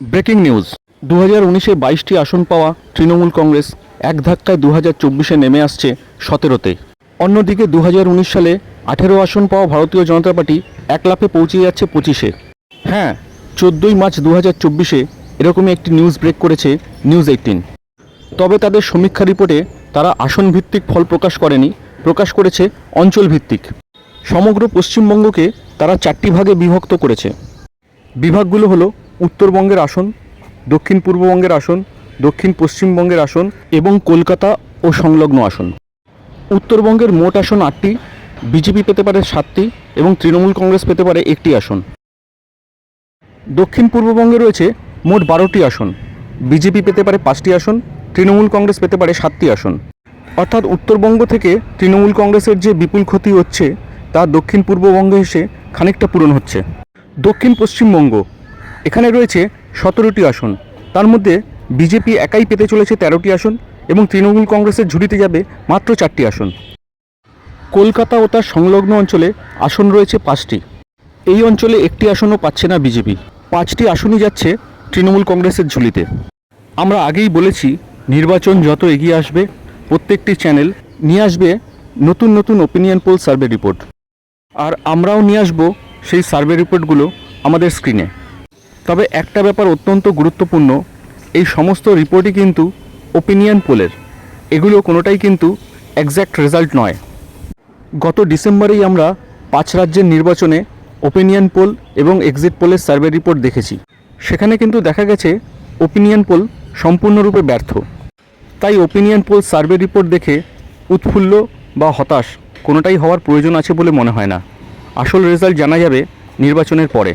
Breaking news. দু হাজার উনিশে বাইশটি আসন পাওয়া তৃণমূল কংগ্রেস এক ধাক্কায় দু হাজার চব্বিশে নেমে আসছে সতেরোতে। অন্যদিকে দু হাজার উনিশ সালে আঠেরো আসন পাওয়া ভারতীয় জনতা পার্টি এক লাফে পৌঁছে যাচ্ছে পঁচিশে। হ্যাঁ চোদ্দোই মার্চ দু হাজার চব্বিশে এরকমই একটি নিউজ ব্রেক করেছে নিউজ এইটিন। তবে তাদের সমীক্ষা রিপোর্টে তারা আসন ভিত্তিক ফল প্রকাশ করেনি, প্রকাশ করেছে অঞ্চল ভিত্তিক সমগ্র পশ্চিমবঙ্গকে তারা চারটি ভাগে বিভক্ত করেছে। বিভাগগুলো হলো উত্তরবঙ্গের আসন, দক্ষিণ পূর্ববঙ্গের আসন, দক্ষিণ পশ্চিমবঙ্গের আসন এবং কলকাতা ও সংলগ্ন আসন। উত্তরবঙ্গের মোট আসন আটটি, বিজেপি পেতে পারে সাতটি এবং তৃণমূল কংগ্রেস পেতে পারে একটি আসন। দক্ষিণ পূর্ববঙ্গে রয়েছে মোট বারোটি আসন, বিজেপি পেতে পারে পাঁচটি আসন, তৃণমূল কংগ্রেস পেতে পারে সাতটি আসন। অর্থাৎ উত্তরবঙ্গ থেকে তৃণমূল কংগ্রেসের যে বিপুল ক্ষতি হচ্ছে, তা দক্ষিণ পূর্ববঙ্গে এসে খানিকটা পূরণ হচ্ছে। দক্ষিণ পশ্চিমবঙ্গ এখানে রয়েছে সতেরোটি আসন। তার মধ্যে বিজেপি একাই পেতে চলেছে তেরোটি আসন এবং তৃণমূল কংগ্রেসের ঝুড়িতে যাবে মাত্র চারটি আসন। কলকাতা ও তার সংলগ্ন অঞ্চলে আসন রয়েছে পাঁচটি। এই অঞ্চলে একটি আসনও পাচ্ছে না বিজেপি। পাঁচটি আসনই যাচ্ছে তৃণমূল কংগ্রেসের ঝুলিতে। আমরা আগেই বলেছি, নির্বাচন যত এগিয়ে আসবে, প্রত্যেকটি চ্যানেল নিয়ে আসবে নতুন নতুন ওপিনিয়ন পোল সার্ভে রিপোর্ট আর আমরাও নিয়ে আসব সেই সার্ভে রিপোর্টগুলো আমাদের স্ক্রিনে তবে একটা ব্যাপার অত্যন্ত গুরুত্বপূর্ণ, এই সমস্ত রিপোর্টই কিন্তু ওপিনিয়ন পোলের এগুলো কোনোটাই কিন্তু একজ্যাক্ট রেজাল্ট নয়। গত ডিসেম্বরেই আমরা পাঁচ রাজ্যের নির্বাচনে ওপিনিয়ন পোল এবং এক্সিট পোলের সার্ভে রিপোর্ট দেখেছি। সেখানে কিন্তু দেখা গেছে ওপিনিয়ন পোল সম্পূর্ণরূপে ব্যর্থ। তাই ওপিনিয়ন পোল সার্ভে রিপোর্ট দেখে উৎফুল্ল বা হতাশ কোনোটাই হওয়ার প্রয়োজন আছে বলে মনে হয় না। আসল রেজাল্ট জানা যাবে নির্বাচনের পরে।